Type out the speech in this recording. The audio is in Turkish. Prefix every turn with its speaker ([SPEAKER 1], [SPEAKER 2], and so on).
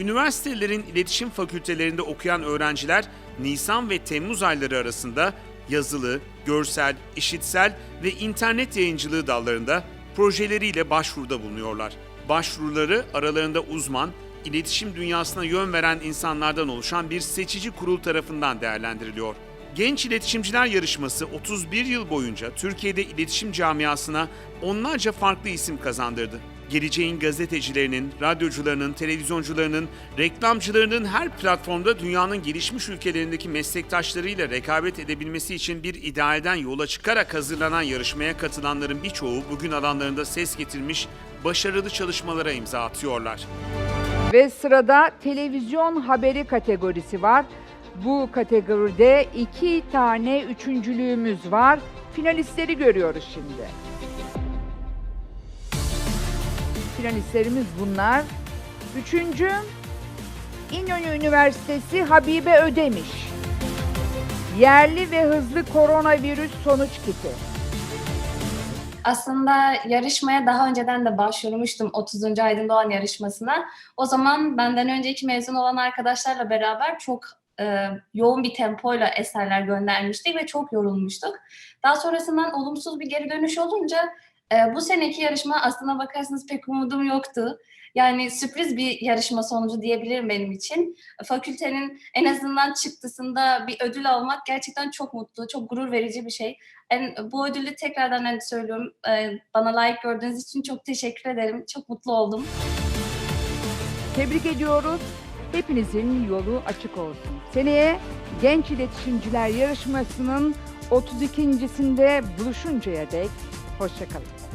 [SPEAKER 1] Üniversitelerin iletişim fakültelerinde okuyan öğrenciler Nisan ve Temmuz ayları arasında yazılı, görsel, işitsel ve internet yayıncılığı dallarında projeleriyle başvuruda bulunuyorlar. Başvuruları aralarında uzman, iletişim dünyasına yön veren insanlardan oluşan bir seçici kurul tarafından değerlendiriliyor. Genç İletişimciler Yarışması 31 yıl boyunca Türkiye'de iletişim camiasına onlarca farklı isim kazandırdı. Geleceğin gazetecilerinin, radyocularının, televizyoncularının, reklamcılarının her platformda dünyanın gelişmiş ülkelerindeki meslektaşlarıyla rekabet edebilmesi için bir idealden yola çıkarak hazırlanan yarışmaya katılanların birçoğu bugün alanlarında ses getirmiş, başarılı çalışmalara imza atıyorlar.
[SPEAKER 2] Ve sırada televizyon haberi kategorisi var. Bu kategoride iki tane üçüncülüğümüz var. Finalistleri görüyoruz şimdi. Finalistlerimiz bunlar. Üçüncü, İnönü Üniversitesi Habibe Ödemiş. Yerli ve hızlı koronavirüs sonuç kiti.
[SPEAKER 3] Aslında yarışmaya daha önceden de başvurmuştum 30. Aydın Doğan yarışmasına. O zaman benden önceki mezun olan arkadaşlarla beraber çok e, yoğun bir tempoyla eserler göndermiştik ve çok yorulmuştuk. Daha sonrasından olumsuz bir geri dönüş olunca e, bu seneki yarışma aslına bakarsanız pek umudum yoktu. Yani sürpriz bir yarışma sonucu diyebilirim benim için. Fakültenin en azından çıktısında bir ödül almak gerçekten çok mutlu, çok gurur verici bir şey. En, bu ödülü tekrardan hani söylüyorum. e, bana layık gördüğünüz için çok teşekkür ederim. Çok mutlu oldum.
[SPEAKER 2] Tebrik ediyoruz. Hepinizin yolu açık olsun. Seneye Genç İletişimciler Yarışması'nın 32.sinde buluşuncaya dek Hoşçakalın.